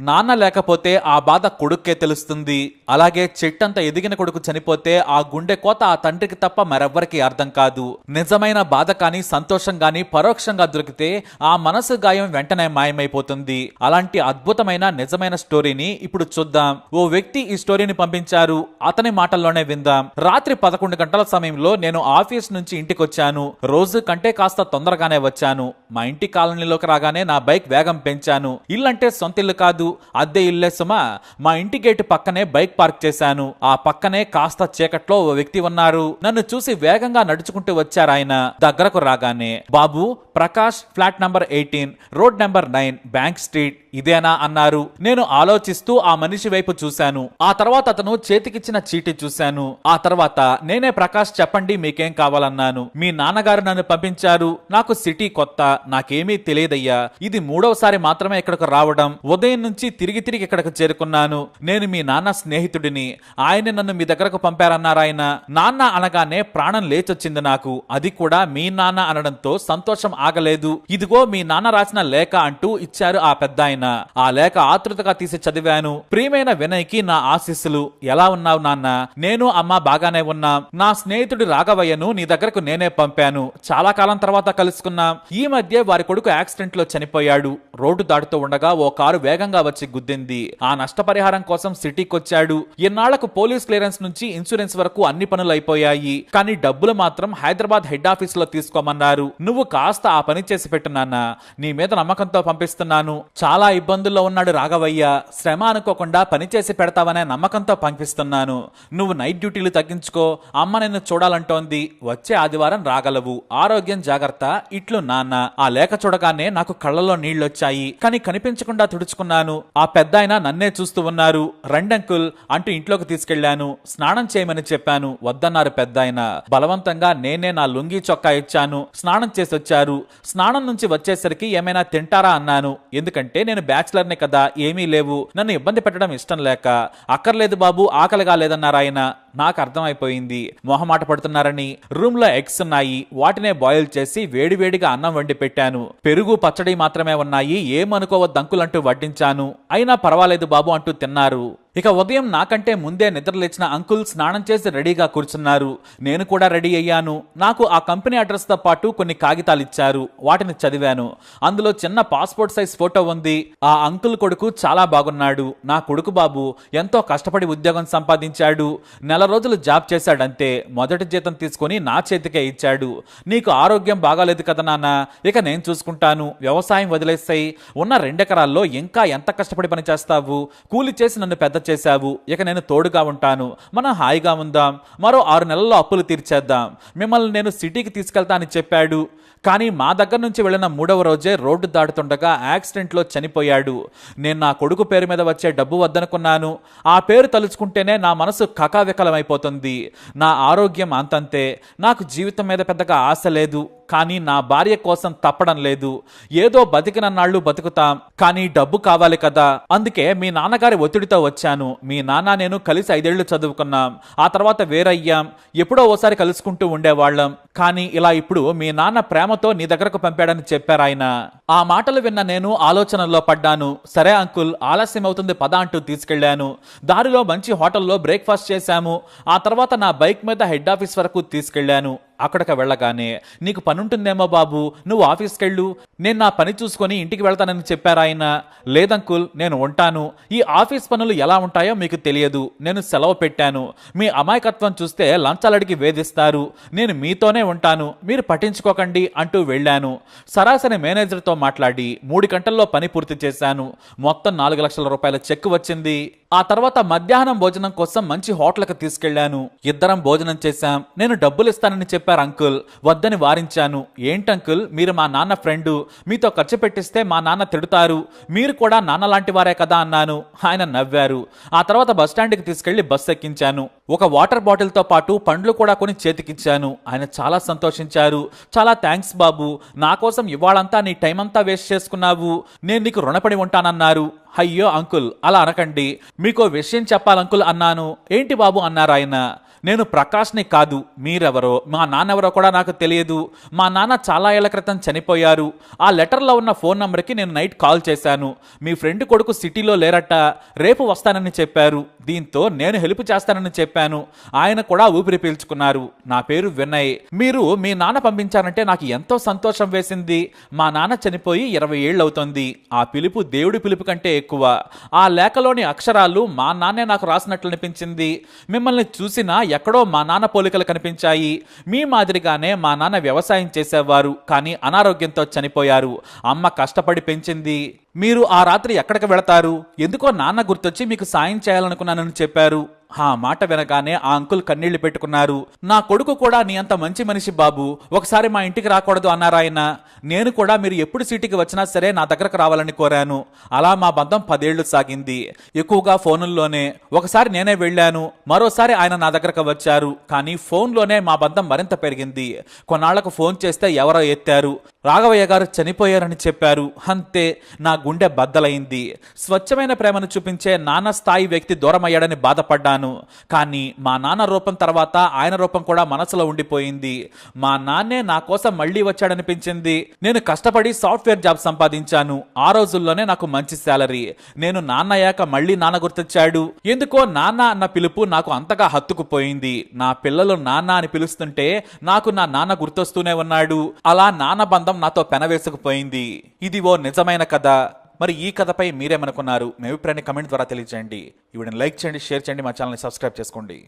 నాన్న లేకపోతే ఆ బాధ కొడుక్కే తెలుస్తుంది. అలాగే చెట్టంత ఎదిగిన కొడుకు చనిపోతే ఆ గుండె కోత ఆ తండ్రికి తప్ప మరెవ్వరికి అర్థం కాదు. నిజమైన బాధ కానీ సంతోషం కానీ పరోక్షంగా దొరికితే ఆ మనసు గాయం వెంటనే మాయమైపోతుంది. అలాంటి అద్భుతమైన నిజమైన స్టోరీని ఇప్పుడు చూద్దాం. ఓ వ్యక్తి ఈ స్టోరీని పంపించారు. అతని మాటల్లోనే విందాం. రాత్రి పదకొండు గంటల సమయంలో నేను ఆఫీస్ నుంచి ఇంటికి వచ్చాను రోజు కంటే కాస్త తొందరగానే వచ్చాను. మా ఇంటి కాలనీలోకి రాగానే నా బైక్ వేగం పెంచాను. ఇల్లంటే సొంత ఇల్లు కాదు. అద్దె ఇల్లే సుమా. మా ఇంటి గేటు పక్కనే బైక్ పార్క్ చేశాను. ఆ పక్కనే కాస్త చీకట్లో ఓ వ్యక్తి ఉన్నారు. నన్ను చూసి వేగంగా నడుచుకుంటూ వచ్చారాయన దగ్గరకు రాగానే Babu Prakash flat number eighteen road number nine bank street ఇదేనా అన్నారు. నేను ఆలోచిస్తూ ఆ మనిషి వైపు చూశాను. ఆ తర్వాత అతను చేతికిచ్చిన చీటీ చూశాను. ఆ తర్వాత నేనే ప్రకాష్ చెప్పండి మీకేం కావాలన్నాను. మీ నాన్నగారు నన్ను పంపించారు. నాకు సిటీ కొత్త నాకేమీ తెలియదయ్యా. ఇది మూడవసారి మాత్రమే ఇక్కడకు రావడం. ఉదయం నుంచి తిరిగి తిరిగి ఇక్కడకు చేరుకున్నాను. నేను మీ నాన్న స్నేహితుడిని. ఆయన నన్ను మీ దగ్గరకు పంపారన్నారాయన నాన్న అనగానే ప్రాణం లేచొచ్చింది నాకు. అది కూడా మీ నాన్న అనడంతో సంతోషం ఆగలేదు. ఇదిగో మీ నాన్న రాసిన లేఖ అంటూ ఇచ్చారు ఆ పెద్దాయన. ఆ లేఖ ఆతృతగా తీసి చదివాను. ప్రియమైన వినయ్కి నా ఆశీస్సులు. ఎలా ఉన్నావు నాన్న? నేను అమ్మ బాగానే ఉన్నాం. నా స్నేహితుడు రాఘవయ్యను నీ దగ్గరకు నేనే పంపాను. చాలా కాలం తర్వాత కలుసుకున్నాం. ఈ మధ్య వారి కొడుకు యాక్సిడెంట్లో చనిపోయాడు. రోడ్డు దాటుతూ ఉండగా ఓ కారు వేగంగా వచ్చి గుద్దింది. ఆ నష్టపరిహారం కోసం సిటీకి వచ్చాడు ఇన్నాళ్ళకు పోలీస్ క్లియరెన్స్ నుంచి ఇన్సూరెన్స్ వరకు అన్ని పనులు అయిపోయాయి. కానీ డబ్బులు మాత్రం హైదరాబాద్ హెడ్ ఆఫీస్లో తీసుకోమన్నారు. నువ్వు కాస్త ఆ పని చేసి పెట్టు నాన్న. నీ మీద నమ్మకంతో పంపిస్తున్నాను. చాలా ఇబ్బందుల్లో ఉన్నాడు రాఘవయ్య. శ్రమ అనుకోకుండా పని చేసి పెడతావనే నమ్మకంతో పంపిస్తున్నాను. నువ్వు నైట్ డ్యూటీలు తగ్గించుకో. అమ్మ నిన్ను చూడాలంటోంది. వచ్చే ఆదివారం రాగలవు. ఆరోగ్యం జాగ్రత్త. ఇట్లు నాన్న. ఆ లేఖ చూడగానే నాకు కళ్ళలో నీళ్ళొచ్చాయి కానీ కనిపించకుండా తుడుచుకున్నాను. ఆ పెద్ద నన్నే చూస్తూ ఉన్నారు. రెండంకుల్ అంటూ ఇంట్లోకి తీసుకెళ్ళాను స్నానం చేయమని చెప్పాను వద్దన్నారు పెద్ద బలవంతంగా నేనే నా లుంగీ చొక్కా ఇచ్చాను. స్నానం చేసి వచ్చారు స్నానం నుంచి వచ్చేసరికి ఏమైనా తింటారా అన్నాను. ఎందుకంటే నేను బ్యాచిలర్ని కదా ఏమీ లేవు. నన్ను ఇబ్బంది పెట్టడం ఇష్టం లేక. అక్కర్లేదు బాబు ఆకలిగా లేదన్నారు ఆయన. నాకు అర్థమైపోయింది. మొహమాట పడుతున్నారని రూమ్లో ఎగ్స్ ఉన్నాయి. వాటినే బాయిల్ చేసి వేడివేడిగా అన్నం వండి పెట్టాను. పెరుగు పచ్చడి మాత్రమే ఉన్నాయి. ఏమనుకోవద్దంకులంటూ వడ్డించాను. అయినా పర్వాలేదు బాబు అంటూ తిన్నారు. ఇక ఉదయం నాకంటే ముందే నిద్రలేచిన అంకుల్ స్నానం చేసి రెడీగా కూర్చున్నారు. నేను కూడా రెడీ అయ్యాను. నాకు ఆ కంపెనీ అడ్రస్తో పాటు కొన్ని కాగితాలు ఇచ్చారు. వాటిని చదివాను. అందులో చిన్న పాస్పోర్ట్ సైజ్ ఫోటో ఉంది. ఆ అంకుల్ కొడుకు చాలా బాగున్నాడు. నా కొడుకు బాబు ఎంతో కష్టపడి ఉద్యోగం సంపాదించాడు. నెల రోజులు జాబ్ చేశాడంతే. మొదటి జీతం తీసుకొని నా చేతికే ఇచ్చాడు. నీకు ఆరోగ్యం బాగాలేదు కదా నాన్న. ఇక నేను చూసుకుంటాను. వ్యవసాయం వదిలేస్తాయి ఉన్న రెండెకరాల్లో ఇంకా ఎంత కష్టపడి పని చేస్తావు కూలి చేసి నన్ను పెద్ద చేశావు. ఇక నేను తోడుగా ఉంటాను. మనం హాయిగా ఉందాం. మరో ఆరు నెలల్లో అప్పులు తీర్చేద్దాం. మిమ్మల్ని నేను సిటీకి తీసుకెళ్తా అని చెప్పాడు. కానీ మా దగ్గర నుంచి వెళ్ళిన మూడవ రోజే రోడ్డు దాటుతుండగా యాక్సిడెంట్లో చనిపోయాడు. నేను నా కొడుకు పేరు మీద వచ్చే డబ్బు వద్దనుకున్నాను. ఆ పేరు తలుచుకుంటేనే నా మనసు అయిపోతుంది నా ఆరోగ్యం అంతంతే. నాకు జీవితం మీద పెద్దగా ఆశ లేదు. కానీ నా భార్య కోసం తప్పడం లేదు. ఏదో బతికినన్నాళ్ళు బతుకుతాం కానీ డబ్బు కావాలి కదా. అందుకే మీ నాన్నగారి ఒత్తిడితో వచ్చాను. మీ నాన్న నేను కలిసి ఐదేళ్ళు చదువుకున్నాం. ఆ తర్వాత వేరయ్యాం. ఎప్పుడో ఓసారి కలుసుకుంటూ ఉండేవాళ్ళం. కానీ ఇలా ఇప్పుడు మీ నాన్న ప్రేమతో నీ దగ్గరకు పంపాడని చెప్పారు ఆయన. ఆ మాటలు విన్న నేను ఆలోచనలో పడ్డాను. సరే అంకుల్ ఆలస్యం అవుతుంది పద అంటూ తీసుకెళ్ళాను దారిలో మంచి హోటల్లో బ్రేక్ఫాస్ట్ చేశాము. ఆ తర్వాత నా బైక్ మీద హెడ్ ఆఫీస్ వరకు తీసుకెళ్ళాను అక్కడికి వెళ్ళగానే నీకు పని ఉంటుందేమో బాబు నువ్వు ఆఫీస్కి వెళ్ళు నేను నా పని చూసుకొని ఇంటికి వెళ్తానని చెప్పారు ఆయన. లేదంకుల్ నేను ఉంటాను. ఈ ఆఫీస్ పనులు ఎలా ఉంటాయో మీకు తెలియదు. నేను సెలవు పెట్టాను. మీ అమాయకత్వం చూస్తే లంచాలడికి వేధిస్తారు. నేను మీతోనే ఉంటాను. మీరు పట్టించుకోకండి అంటూ వెళ్ళాను. సరాసరి మేనేజర్తో మాట్లాడి మూడు గంటల్లో పని పూర్తి చేశాను. మొత్తం నాలుగు లక్షల రూపాయల చెక్ వచ్చింది. ఆ తర్వాత మధ్యాహ్నం భోజనం కోసం మంచి హోటల్కి తీసుకెళ్ళాను ఇద్దరం భోజనం చేశాం. నేను డబ్బులు ఇస్తానని చెప్పారు అంకుల్. వద్దని వారించాను. ఏంటంకుల్ మీరు మా నాన్న ఫ్రెండు. మీతో ఖర్చు పెట్టిస్తే మా నాన్న తిడతారు. మీరు కూడా నాన్న లాంటి వారే కదా అన్నాను. ఆయన నవ్వారు. ఆ తర్వాత బస్ తీసుకెళ్ళి బస్ ఎక్కించాను. ఒక వాటర్ బాటిల్తో పాటు పండ్లు కూడా కొని చేతికిచ్చాను. ఆయన చాలా సంతోషించారు. చాలా థ్యాంక్స్ బాబు. నా కోసం ఇవాళంతా నీ టైం అంతా వేస్ట్ చేసుకున్నావు. నేను నీకు రుణపడి ఉంటానన్నారు. అయ్యో అంకుల్. అలా అనకండి. మీకో విషయం చెప్పాలంకుల్ అన్నాను. ఏంటి బాబు? అన్నారు ఆయన. నేను ప్రకాష్ని కాదు మీరెవరో? మా నాన్నెవరో కూడా నాకు తెలియదు. మా నాన్న చాలా ఏళ్ళ క్రితం చనిపోయారు. ఆ లెటర్లో ఉన్న ఫోన్ నంబర్కి నేను నైట్ కాల్ చేశాను. మీ ఫ్రెండ్ కొడుకు సిటీలో లేరట. రేపు వస్తానని చెప్పారు. దీంతో నేను హెల్ప్ చేస్తానని చెప్పాను. ఆయన కూడా ఊపిరి పీల్చుకున్నారు. నా పేరు వినయ్. మీరు మీ నాన్న పంపించారంటే నాకు ఎంతో సంతోషం వేసింది. మా నాన్న చనిపోయి ఇరవై ఏళ్ళు అవుతుంది ఆ పిలుపు దేవుడి పిలుపు కంటే ఎక్కువ. ఆ లేఖలోని అక్షరాలు మా నాన్నే నాకు రాసినట్లు అనిపించింది మిమ్మల్ని చూసినా ఎక్కడో మా నాన్న పోలికలు కనిపించాయి. మీ మాదిరిగానే మా నాన్న వ్యవసాయం చేసేవారు కానీ అనారోగ్యంతో చనిపోయారు. అమ్మ కష్టపడి పెంచింది. మీరు ఆ రాత్రి ఎక్కడికి వెళతారు? ఎందుకో నాన్న గుర్తొచ్చి మీకు సాయం చేయాలనుకున్నానని చెప్పారు. ఆ మాట వినగానే ఆ అంకుల్ కన్నీళ్ళు పెట్టుకున్నారు. నా కొడుకు కూడా నీ అంత మంచి మనిషి బాబు. ఒకసారి మా ఇంటికి రాకూడదు అన్నారాయన నేను కూడా మీరు ఎప్పుడు సీటుకి వచ్చినా సరే నా దగ్గరకు రావాలని కోరాను. అలా మా బంధం పదేళ్ళు సాగింది. ఎక్కువగా ఫోనుల్లోనే. ఒకసారి నేనే వెళ్ళాను. మరోసారి ఆయన నా దగ్గరకు వచ్చారు. కానీ ఫోన్లోనే మా బంధం మరింత పెరిగింది. కొన్నాళ్ళకు ఫోన్ చేస్తే ఎవరో ఎత్తారు. రాఘవయ్య గారు చనిపోయారని చెప్పారు. అంతే నా గుండె బద్దలైంది. స్వచ్ఛమైన ప్రేమను చూపించే నాన్న స్థాయి వ్యక్తి దూరమయ్యాడని బాధపడ్డాను. కానీ మా నాన్న రూపం తర్వాత ఆయన రూపం కూడా మనసులో ఉండిపోయింది. మా నాన్నే నా కోసం మళ్ళీ వచ్చాడనిపించింది. నేను కష్టపడి సాఫ్ట్వేర్ జాబ్ సంపాదించాను. ఆ రోజుల్లోనే నాకు మంచి శాలరీ. నేను నాన్న అయ్యాక మళ్ళీ నాన్న గుర్తొచ్చాడు. ఎందుకో నాన్న అన్న పిలుపు నాకు అంతగా హత్తుకుపోయింది. నా పిల్లలు నాన్న అని పిలుస్తుంటే నాకు నా నాన్న గుర్తొస్తూనే ఉన్నాడు. అలా నాన్న బంధం నాతో పెనవేసుకుపోయింది. ఇది ఓ నిజమైన కథ. మరి ఈ కథపై మీరేమనుకున్నారు? మీ అభిప్రాయాన్ని కమెంట్ ద్వారా తెలియజేయండి. ఈ వీడియోని లైక్ చేయండి షేర్ చేయండి మా ఛానల్ని సబ్స్క్రైబ్ చేసుకోండి.